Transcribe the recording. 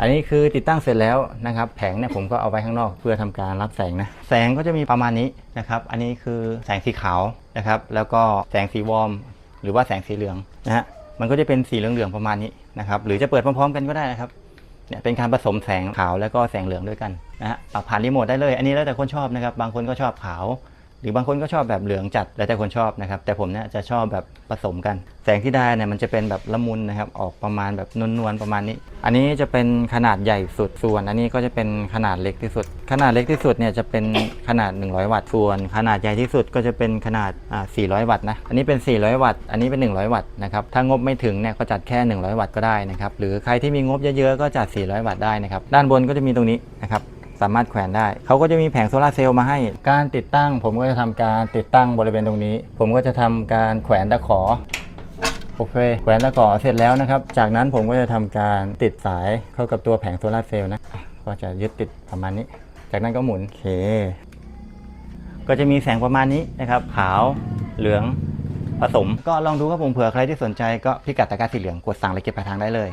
อันนี้คือติดตั้งเสร็จแล้วนะครับแผงเนี่ยผมก็เอาไว้ข้างนอก เพื่อทำการรับแสงนะแสงก็จะมีประมาณนี้นะครับอันนี้คือแสงสีขาวนะครับแล้วก็แสงสีวอร์มหรือว่าแสงสีเหลืองนะฮะมันก็จะเป็นสีเหลืองๆประมาณนี้นะครับหรือจะเปิดพร้อมๆกันก็ได้นะครับเนี่ยเป็นการผสมแสงขาวแล้วก็แสงเหลืองด้วยกันนะฮะปรับผ่านรีโมทได้เลย อันนี้แล้วแต่คนชอบนะครับ บางคนก็ชอบขาว หรือบางคนก็ชอบแบบเหลืองจัดแล้วแต่คนชอบนะครับ แต่ผมเนี่ยจะชอบแบบผสมกัน แสงที่ได้เนี่ยมันจะเป็นแบบละมุนนะครับ ออกประมาณแบบนวลๆประมาณนี้ อันนี้จะเป็นขนาดใหญ่สุดส่วน อันนี้ก็จะเป็นขนาดเล็กที่สุด ขนาดเล็กที่สุดเนี่ยจะเป็นขนาด 100 วัตต์ส่วน ขนาดใหญ่ที่สุดก็จะเป็นขนาดอ่า400 วัตต์นะ อันนี้เป็น 400 วัตต์ อันนี้เป็น 100 วัตต์นะครับ ถ้างบไม่ถึงเนี่ยก็จัดแค่ 100 วัตต์ก็ได้นะครับ หรือใครที่มีงบเยอะๆก็จัด 400 วัตต์ได้นะครับ ด้านบนก็จะมีตรงนี้นะครับ สามารถแขวนได้ เขาก็จะมีแผงโซลาเซลล์มาให้ การติดตั้งผมก็จะทำการติดตั้งบริเวณตรงนี้ ผมก็จะทำการแขวนตะขอ โอเค แขวนตะขอเสร็จแล้วนะครับ จากนั้นผมก็จะทำการติดสายเข้ากับตัวแผงโซลาเซลล์นะอะก็จะยึดติดประมาณนี้ จากนั้นก็หมุนโอเค ก็จะมีแสงประมาณนี้นะครับ ขาวเหลืองผสม ก็ลองดูครับผมเผื่อใครที่สนใจก็พิกัดตะกร้าสีเหลืองกดสั่งเลยเก็บปลายทางได้เลย